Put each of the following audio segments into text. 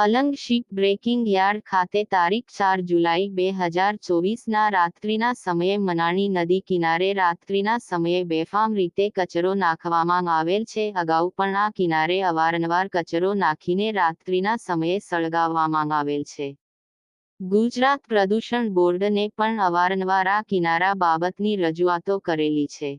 Alang ship breaking yard ખાતે તારીખ ચાર જુલાઈ બે હજાર ચોવીસના રાત્રિના સમયે મનાણી નદી કિનારે રાત્રિના સમયે બેફામ રીતે કચરો નાખવામાં આવેલ છે. અગાઉ પણ આ કિનારે અવારનવાર કચરો નાખીને રાત્રિના સમયે સળગાવવામાં આવેલ છે. ગુજરાત પ્રદૂષણ બોર્ડને પણ અવારનવાર આ કિનારા બાબતની રજૂઆતો કરેલી છે.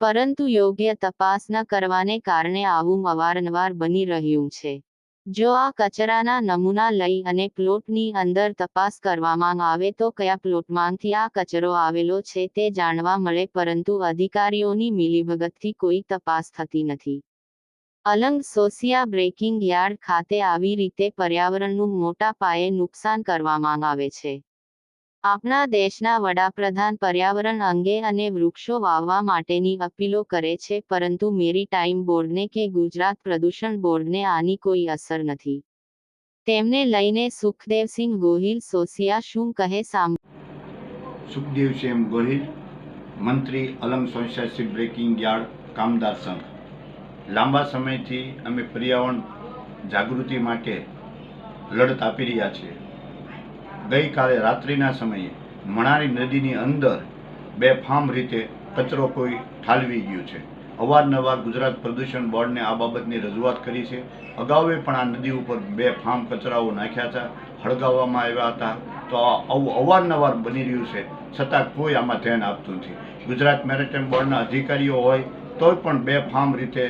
પરંતુ યોગ્ય તપાસ ન કરવાને કારણે આવું અવારનવાર બની રહ્યું છે. જો આ કચરાના નમૂના લઈ અને પ્લોટની અંદર તપાસ કરવામાં આવે તો કયા પ્લોટમાંથી આ કચરો આવેલો છે તે જાણવા મળે, પરંતુ અધિકારીઓની મિલીભગતથી કોઈ તપાસ થતી નથી. અલંગ સોસિયા બ્રેકિંગ યાર્ડ ખાતે આવી રીતે પર્યાવરણનું મોટા પાયે નુકસાન કરવામાં આવે છે. આપણા દેશના વડાપ્રધાન પર્યાવરણ અંગે અને વૃક્ષો વાવવા માટેની અપીલો કરે છે, પરંતુ મેરી ટાઈમ બોર્ડને કે ગુજરાત પ્રદૂષણ બોર્ડને આની કોઈ અસર નથી. તેમને લઈને સુખદેવસિંહ ગોહિલ સોસિયા શું કહે સામ? સુખદેવસિંહ ગોહિલ, મંત્રી અલંગ સોસાયટી બ્રેકિંગ યાર્ડ, કામદાર સંઘ. લાંબા સમયથી અમે પર્યાવરણ જાગૃતિ માટે લડત આપી રહ્યા છીએ. ગઈકાલે રાત્રિના સમયે મણારી નદીની અંદર બેફામ રીતે કચરો કોઈ ઠાલવી ગયું છે. અવારનવાર ગુજરાત પ્રદૂષણ બોર્ડને આ બાબતની રજૂઆત કરી છે. અગાઉએ પણ આ નદી ઉપર બે ફામ કચરાઓ નાખ્યા હતા, હળગાવવામાં આવ્યા હતા. તો આવું અવારનવાર બની રહ્યું છે છતાં કોઈ આમાં ધ્યાન આપતું નથી. ગુજરાત મેરીટાઈમ બોર્ડના અધિકારીઓ હોય તોય પણ બે ફામ રીતે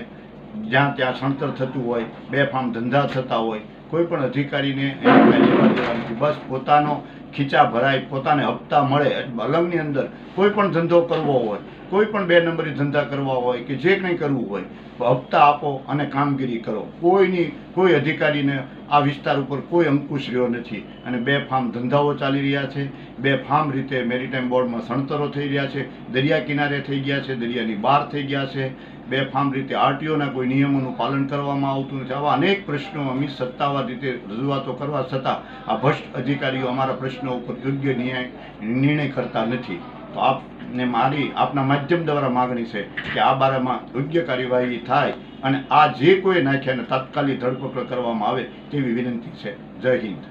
જ્યાં ત્યાં સણતર થતું હોય, બે ફામ ધંધા થતા હોય, કોઈ પણ અધિકારીને એની દેવા નથી. બસ પોતાનો ખીચા ભરાય, પોતાને હપ્તા મળે, અલંગની અંદર કોઈ પણ ધંધો કરવો હોય, કોઈ પણ બે નંબરી ધંધા કરવા હોય કે જે કંઈ કરવું હોય, હપ્તા આપો અને કામગીરી કરો. કોઈની, કોઈ અધિકારીને આ વિસ્તાર ઉપર કોઈ અંકુશ રહ્યો નથી. અને બે ફાર્મ ધંધાઓ ચાલી રહ્યા છે. બે ફાર્મ રીતે મેરીટાઈમ બોર્ડમાં સણતરો થઈ રહ્યા છે. દરિયા કિનારે થઈ ગયા છે, દરિયાની બહાર થઈ ગયા છે. બે ફાર્મ રીતે આરટીઓના કોઈ નિયમોનું પાલન કરવામાં આવતું નથી. આવા અનેક પ્રશ્નો અમે સત્તાવાર રીતે રજૂઆતો કરવા છતાં આ ભ્રષ્ટ અધિકારીઓ અમારા પ્રશ્નો ઉપર યોગ્ય નિર્ણય કરતા નથી. તો આપને મારી, આપના માધ્યમ દ્વારા માગણી છે કે આ બારામાં યોગ્ય કાર્યવાહી થાય અને આ જે કોઈ નાખ્યાને તાત્કાલિક ધરપકડ કરવામાં આવે તેવી વિનંતી છે. જય હિન્દ.